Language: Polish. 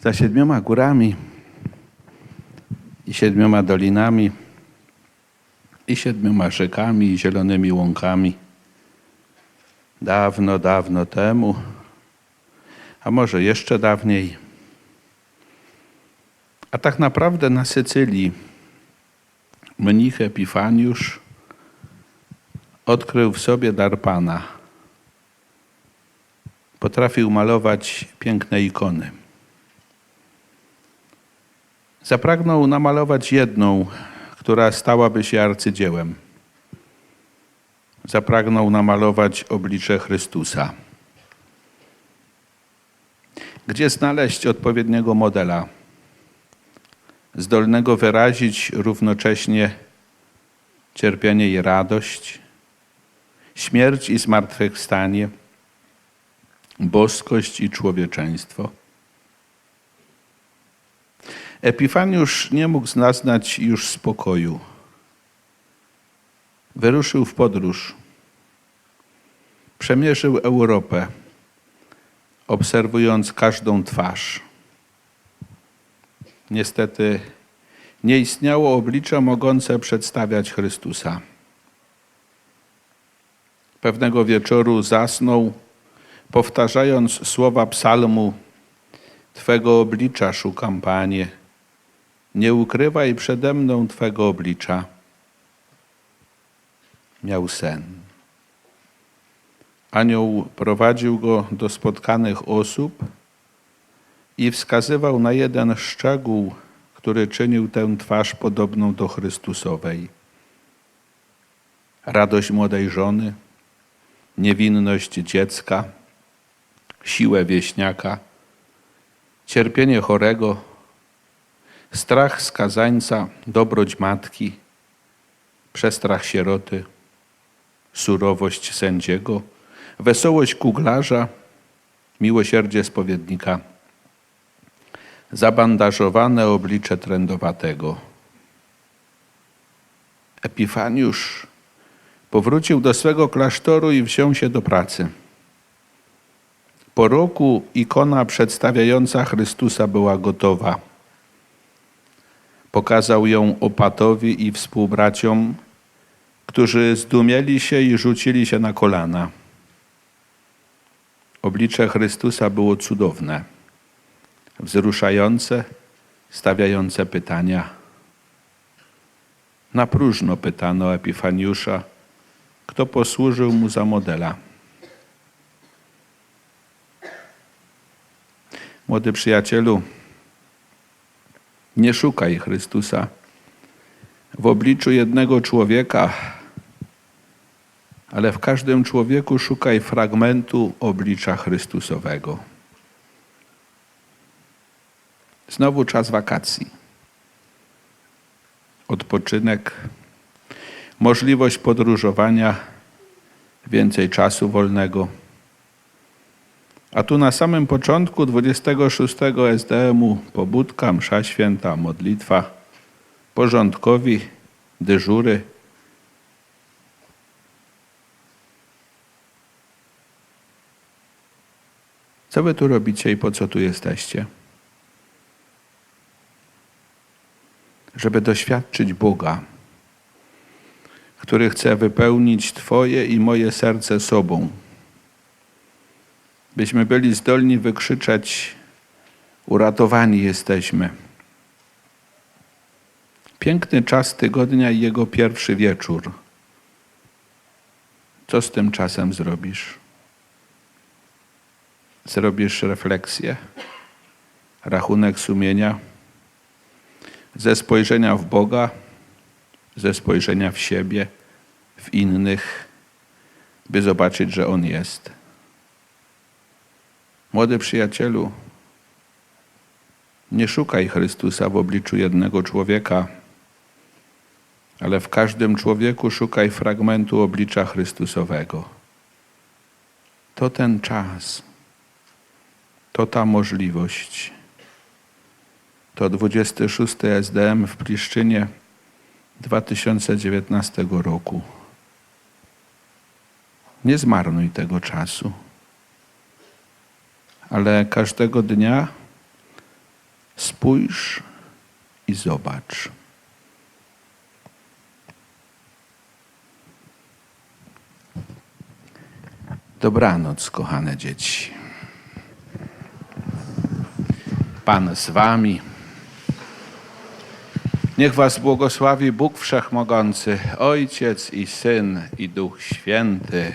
za siedmioma górami i siedmioma dolinami i siedmioma rzekami i zielonymi łąkami. Dawno, dawno temu, a może jeszcze dawniej. A tak naprawdę na Sycylii mnich Epifaniusz odkrył w sobie dar Pana. Potrafił malować piękne ikony. Zapragnął namalować jedną, która stałaby się arcydziełem. Zapragnął namalować oblicze Chrystusa. Gdzie znaleźć odpowiedniego modela, zdolnego wyrazić równocześnie cierpienie i radość, śmierć i zmartwychwstanie, boskość i człowieczeństwo? Epifaniusz nie mógł zaznać już spokoju. Wyruszył w podróż. Przemierzył Europę, obserwując każdą twarz. Niestety nie istniało oblicze mogące przedstawiać Chrystusa. Pewnego wieczoru zasnął, powtarzając słowa psalmu: Twego oblicza szukam, Panie nie ukrywaj przede mną Twego oblicza. Miał sen. Anioł prowadził go do spotkanych osób i wskazywał na jeden szczegół, który czynił tę twarz podobną do Chrystusowej. Radość młodej żony, niewinność dziecka, siłę wieśniaka, cierpienie chorego, strach skazańca, dobroć matki, przestrach sieroty, surowość sędziego, wesołość kuglarza, miłosierdzie spowiednika, zabandażowane oblicze trędowatego. Epifaniusz powrócił do swego klasztoru i wziął się do pracy. Po roku ikona przedstawiająca Chrystusa była gotowa. Pokazał ją opatowi i współbraciom, którzy zdumieli się i rzucili się na kolana. Oblicze Chrystusa było cudowne, wzruszające, stawiające pytania. Na próżno pytano Epifaniusza, kto posłużył mu za modela. Młody przyjacielu, nie szukaj Chrystusa w obliczu jednego człowieka, ale w każdym człowieku szukaj fragmentu oblicza Chrystusowego. Znowu czas wakacji. Odpoczynek, możliwość podróżowania, więcej czasu wolnego. A tu na samym początku 26 SDM-u pobudka, msza święta, modlitwa, porządkowi, dyżury. Co wy tu robicie i po co tu jesteście? Żeby doświadczyć Boga, który chce wypełnić Twoje i moje serce sobą byśmy byli zdolni wykrzyczeć: Uratowani jesteśmy. Piękny czas tygodnia i jego pierwszy wieczór. Co z tym czasem zrobisz? Zrobisz refleksję, rachunek sumienia, ze spojrzenia w Boga, ze spojrzenia w siebie, w innych, by zobaczyć, że On jest. Młody przyjacielu, nie szukaj Chrystusa w obliczu jednego człowieka, ale w każdym człowieku szukaj fragmentu oblicza Chrystusowego. To ten czas, to ta możliwość. To 26 SDM w Pliszczynie 2019 roku. Nie zmarnuj tego czasu ale każdego dnia Spójrz i zobacz. Dobranoc, kochane dzieci. Pan z wami. Niech was błogosławi Bóg Wszechmogący, Ojciec i Syn i Duch Święty.